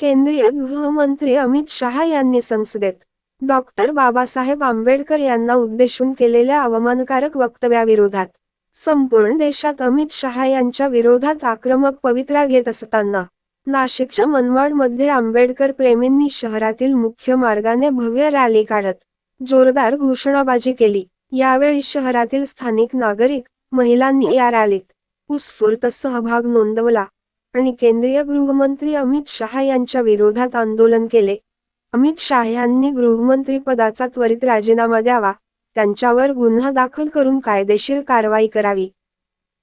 केंद्रीय गृहमंत्री अमित शहा यांनी संसदेत डॉक्टर बाबासाहेब आंबेडकर यांना उद्देशून केलेल्या अवमानकारक वक्तव्याविरोधात संपूर्ण देशात अमित शहा यांच्या विरोधात आक्रमक पवित्रा घेत असताना नाशिकच्या मनमाडमध्ये आंबेडकर प्रेमींनी शहरातील मुख्य मार्गाने भव्य रॅली काढत जोरदार घोषणाबाजी केली. यावेळी शहरातील स्थानिक नागरिक महिलांनी या रॅलीत उत्स्फूर्त सहभाग नोंदवला आणि केंद्रीय गृहमंत्री अमित शहा यांच्या विरोधात आंदोलन केले. अमित शाह यांनी गृहमंत्रीपदाचा त्वरित राजीनामा द्यावा त्यांच्यावर गुन्हा दाखल करून कायदेशीर कारवाई करावी.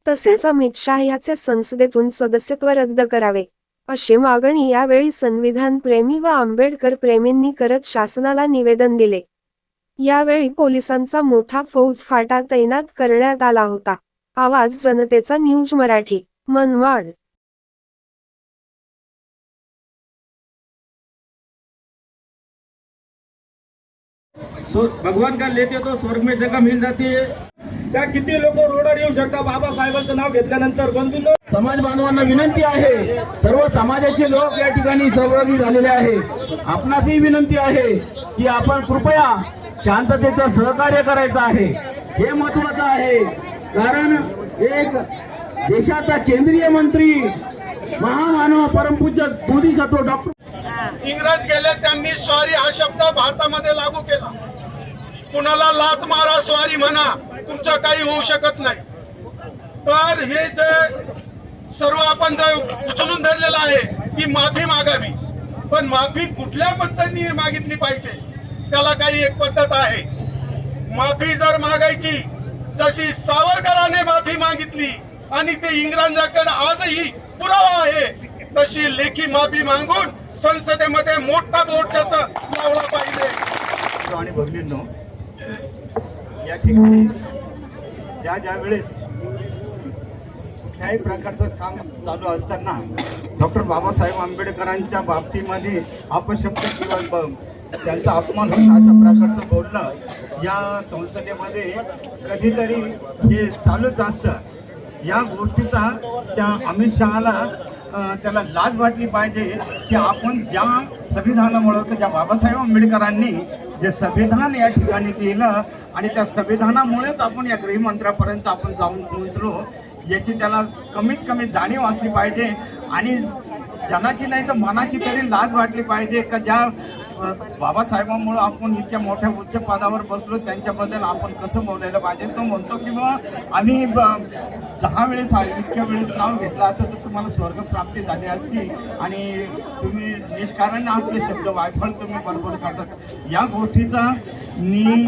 तसेच अमित शाह याचे संसदेतून सदस्यत्व रद्द करावे अशी मागणी यावेळी संविधान प्रेमी व आंबेडकर प्रेमींनी करत शासनाला निवेदन दिले. यावेळी पोलिसांचा मोठा फौज फाटा तैनात करण्यात आला होता. आवाज जनतेचा न्यूज मराठी मनमाड. भगवान का लेते तो स्वर्ग में जगह मिल जाती है। त्या किती लोक रोडवर येऊ शकतात हो बाबासाहेबांचं नाव घेतल्यानंतर बंधूंनो समाज बांधवांना विनंती आहे. सर्व समाजाचे लोक या ठिकाणी सहभागी झालेले आहे आपणासही विनंती आहे की आपण कृपया शांततेचं सहकार्य करायचं आहे. हे महत्वाचं आहे. कारण एक देशाचा केंद्रीय मंत्री महामानव परमपूज्य बोधिसत्व डॉक्टर इंग्रज गेले त्यांनी स्वारी हा शब्द भारतामध्ये लागू केला. कुणाला लात मारा स्वारी म्हणा तुमचं काही होऊ शकत नाही. तर हे जे सर्व आपण जे उचलून धरलेलं आहे की माफी मागावी. पण माफी कुठल्या पद्धतीने मागितली पाहिजे त्याला काही एक पद्धत आहे. माफी जर मागायची जशी सावरकरांनी माफी मागितली आणि ते इंग्रजांकडे आजही पुरावा आहे तशी लेखी माफी मागून संसदेमध्ये मोठा बोर्ड त्याचा लावला पाहिजे. आणि भगिनींनो या ठिकाणी ज्या ज्या वेळेस कुठल्याही प्रकारचं काम चालू असताना डॉक्टर बाबासाहेब आंबेडकरांच्या बाबतीमध्ये अपशब्द किंवा त्यांचा अपमान होता अशा प्रकारचं बोलणं या संसदेमध्ये कधीतरी हे चालूच असतं. या गोष्टीचा त्या अमित शहाला त्याला लाज वाटली पाहिजे की आपण ज्या संविधानामुळं तर ज्या बाबासाहेब आंबेडकरांनी जे संविधान या ठिकाणी दिलं आणि त्या संविधानामुळेच आपण या गृहमंत्र्यापर्यंत आपण जाऊन पोहोचलो याची त्याला कमीत कमी जाणीव असली पाहिजे आणि जनाची नाही तर मनाची तरी लाज वाटली पाहिजे का ज्या बाबासाहेबांमुळे आपण इतक्या मोठ्या उच्च पदावर बसलो त्यांच्याबद्दल आपण कसं बोलायला पाहिजे? तो म्हणतो की बा आम्ही ब- दहा वेळेस इतक्या वेळेस नाव घेतलं असतं तर तुम्हाला स्वर्ग प्राप्ती झाली असती आणि तुम्ही निष्कारण आपले शब्द वायफळ तुम्ही बरोबर करतात या गोष्टीचा मी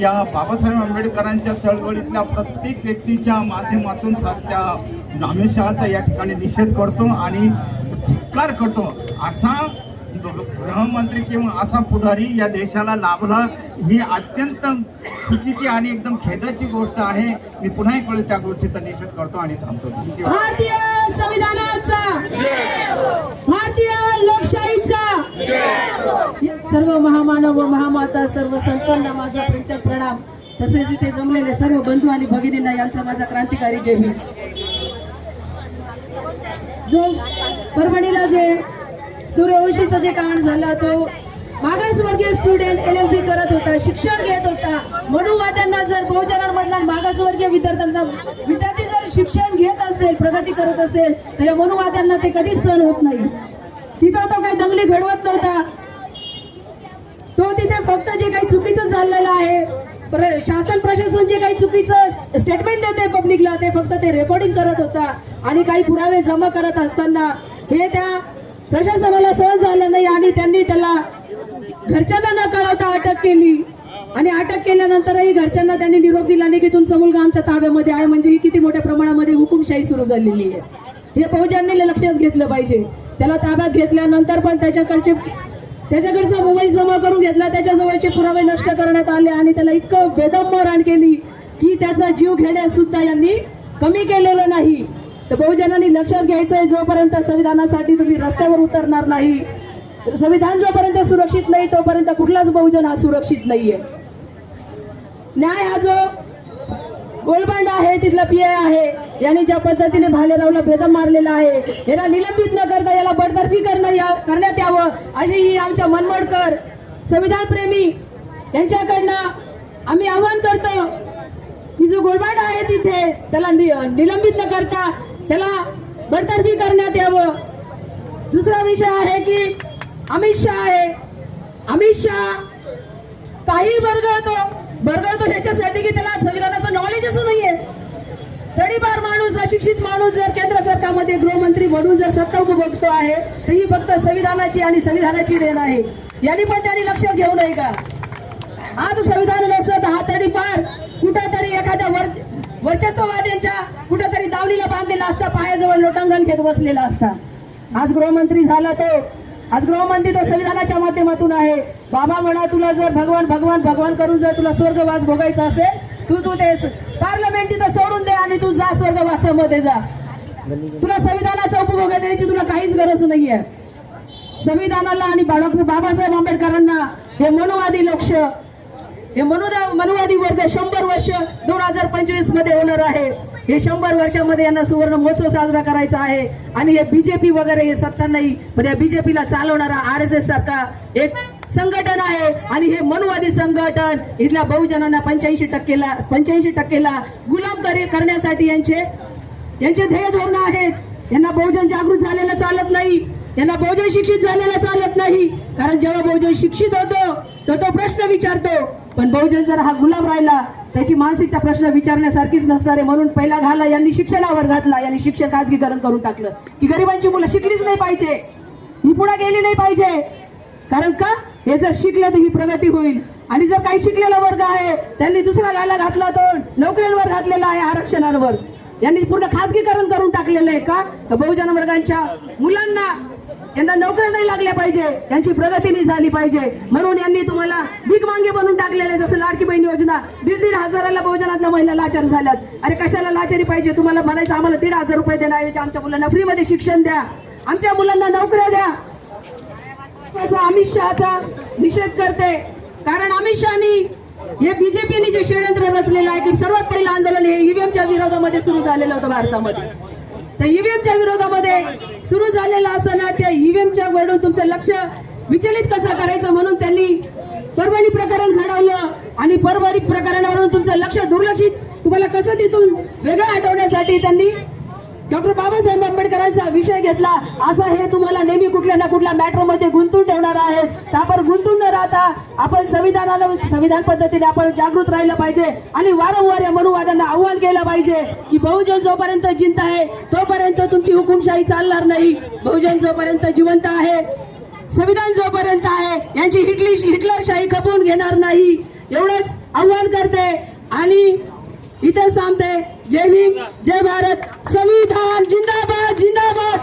या बाबासाहेब आंबेडकरांच्या चळवळीतल्या प्रत्येक व्यक्तीच्या माध्यमातून सध्या अमित शहाचा या ठिकाणी निषेध करतो आणि धिक्कार करतो. असा गृहमंत्री किंवा असा पुढारी या देशाला लाभला ही अत्यंत चुकीची आणि एकदम खेदाची गोष्ट आहे. मी पुन्हा एक वेळ त्या गोष्टीचा निषेध करतो आणि थांबतो. भारतीय संविधानाचा भारतीय लोकशाहीचा सर्व महामानव व महामाता सर्व संतांना माझा पंचक प्रणाम. तसेच इथे जमलेले सर्व बंधू आणि भगिनींना यांचा माझा क्रांतिकारी जय भीम जो परभणीला जे सूर्यवंशीचं जे कांड झालं तो मागासवर्गीय स्टुडंट एल एल बी करत होता शिक्षण घेत होता. मनुवाद्यांना जर बहुजनांमधला मागासवर्गीय विद्यार्थ्यांना विद्यार्थी जर शिक्षण घेत असेल प्रगती करत असेल तर या मनुवाद्यांना ते कधीच सहन होत नाही. तिथं तो काही दंगली घडवत नव्हता. तो तिथे फक्त जे काही चुकीचं चाललेलं आहे शासन प्रशासन जे काही चुकीचं स्टेटमेंट देते पब्लिकला ते फक्त ते रेकॉर्डिंग करत होता. आणि काही पुरावे जमा करत असताना हे त्या प्रशासनाला सहज झालं नाही आणि त्यांनी त्याला घरच्यांना न कळवता अटक केली. आणि अटक केल्यानंतरही घरच्यांना त्यांनी निरोप दिला. नाही की तुमचा मुलगा आमच्या ताब्यामध्ये आहे. म्हणजे ही किती मोठ्या प्रमाणामध्ये हुकुमशाही सुरू झालेली आहे. हे फौजांनी लक्षात घेतलं पाहिजे. त्याला ताब्यात घेतल्यानंतर पण त्याच्याकडचे त्याच्याकडचा मोबाईल जमा करून घेतला. त्याच्याजवळचे पुरावे नष्ट करण्यात आले आणि त्याला इतकं बेदम मारहाण केली की त्याचा जीव घेण्यास सुद्धा यांनी कमी केलेलं नाही. तर बहुजनांनी लक्षात घ्यायचंय जोपर्यंत संविधानासाठी तुम्ही रस्त्यावर उतरणार नाही संविधान जोपर्यंत सुरक्षित नाही तोपर्यंत कुठलाच बहुजन हा सुरक्षित नाहीये. न्याय हा जो गोलबांड आहे तिथला पी आहे यांनी ज्या पद्धतीने भालेरावला बेदम मारलेला आहे याला निलंबित न करता याला बडतर्फी करणं या करण्यात यावं अशी ही आमच्या मनमडकर संविधान प्रेमी यांच्याकडनं आम्ही आवाहन करतो की जो गोलबांड आहे तिथे त्याला नि- निलंबित न करता त्याला बडतर्फी करण्यात यावं. दुसरा विषय आहे की अमित शहा आहे. अमित शहा काही बरगळतो. बरगळतो ह्याच्यासाठी की त्याला संविधानाचं नॉलेजच नाहीये. तडीपार माणूस अशिक्षित माणूस जर केंद्र सरकारमध्ये गृहमंत्री म्हणून जर सत्ता उपभोगतो आहे तर ही फक्त संविधानाची आणि संविधानाची देण आहे. यांनी पण त्यांनी लक्षात घेऊ नये का? आज संविधान नसतं तर हा तडीपार कुठंतरी एखाद्या वर वर्चस्ववाद्यांच्या कुठंतरी दावणीला बांधलेला असता पायाजवळ लोटांगण घेत बसलेला असता. आज गृहमंत्री झाला तो. आज गृहमंत्री तो संविधानाच्या माध्यमातून आहे. बाबा म्हणा तुला जर भगवान भगवान भगवान करून जर तुला स्वर्गवास भोगायचा असेल तू तू ते पार्लमेंट तिथं सोडून दे आणि तू जा स्वर्गवासामध्ये जा. तुला संविधानाचा उपभोग करण्याची तुला काहीच गरज नाहीये. संविधानाला आणि डॉक्टर बाबासाहेब आंबेडकरांना हे मनोवादी लक्ष हे मनुदा मनुवादी वर्ग शंभर वर्ष दोन हजार पंचवीसमध्ये होणार आहे. हे शंभर वर्षामध्ये यांना सुवर्ण महोत्सव साजरा करायचा आहे. आणि हे बीजेपी वगैरे हे सत्ता नाही पण या बीजेपीला चालवणारा आर एस एस सारखा एक संघटन आहे. आणि हे मनुवादी संघटन इथल्या बहुजनांना पंच्याऐंशी टक्केला पंच्याऐंशी टक्केला गुलाम करण्यासाठी यांचे यांचे ध्येय धोरण आहेत यांना बहुजन जागृत झालेलं चालत नाही. यांना बहुजन शिक्षित झालेलं चालत नाही. कारण जेव्हा बहुजन शिक्षित होतो तर तो प्रश्न विचारतो पण बहुजन जर हा गुलाम राहिला त्याची मानसिकता प्रश्न विचारण्यासारखीच नसणारे म्हणून पहिला घाला यांनी शिक्षणावर घातला यांनी शिक्षण खाजगीकरण करून टाकलं. की गरिबांची मुलं शिकलीच नाही पाहिजे. ही पुढे गेली नाही पाहिजे. कारण का? हे जर शिकलं तर ही प्रगती होईल. आणि जर काही शिकलेला वर्ग आहे त्यांनी दुसरा गायला घातला तो नोकऱ्यांवर घातलेला आहे आरक्षणांवर. यांनी पूर्ण खाजगीकरण करून टाकलेलं आहे का? बहुजन वर्गांच्या मुलांना यांना नोकऱ्या नाही लागल्या पाहिजे. यांची प्रगती नाही झाली पाहिजे. म्हणून यांनी तुम्हाला भीक मांगे बनवून टाकलेले जसं लाडकी बहीण योजना दीड दीड हजाराला बहुजनातल्या महिला लाचार झाल्यात. अरे कशाला लाचारी पाहिजे? तुम्हाला म्हणायचं आम्हाला दीड हजार रुपये देण्याऐवजी आमच्या मुलांना फ्रीमध्ये शिक्षण द्या. आमच्या मुलांना नोकऱ्या द्या. अमित शहाचा निषेध करते. कारण अमित शहानी हे बीजेपीने जे षडयंत्र रचलेलं आहे की सर्वात पहिलं आंदोलन हे ईव्हीएमच्या विरोधामध्ये सुरू झालेलं होतं भारतामध्ये. तर ईव्हीएमच्या विरोधामध्ये सुरू झालेला असताना त्या ईव्हीएमच्या वरून तुमचं लक्ष विचलित कसं करायचं म्हणून त्यांनी परभणी प्रकरण घडवलं आणि परभणी प्रकरणावरून तुमचं लक्ष दुर्लक्षित. तुम्हाला कसं तिथून वेगळं आठवण्यासाठी त्यांनी डॉक्टर बाबासाहेब आंबेडकरांचा विषय घेतला. असा हे तुम्हाला नेहमी कुठल्या ना कुठल्या मॅटरमध्ये गुंतून ठेवणार आहेत. त्यावर आपण गुंतून न राहता आपण संविधानाला संविधान पद्धतीने आपण जागृत राहिलं पाहिजे आणि वारंवार या मनुवादांना आव्हान केलं पाहिजे की बहुजन जोपर्यंत जिंत आहे तोपर्यंत तुमची हुकुमशाही चालणार नाही. बहुजन जोपर्यंत जिवंत आहे संविधान जोपर्यंत आहे यांची हिटली हिटलरशाही खपवून घेणार नाही. एवढंच आव्हान करते आणि इथेच थांबते. जय भीम जय भारत संविधान जिंदाबाद जिंदाबाद।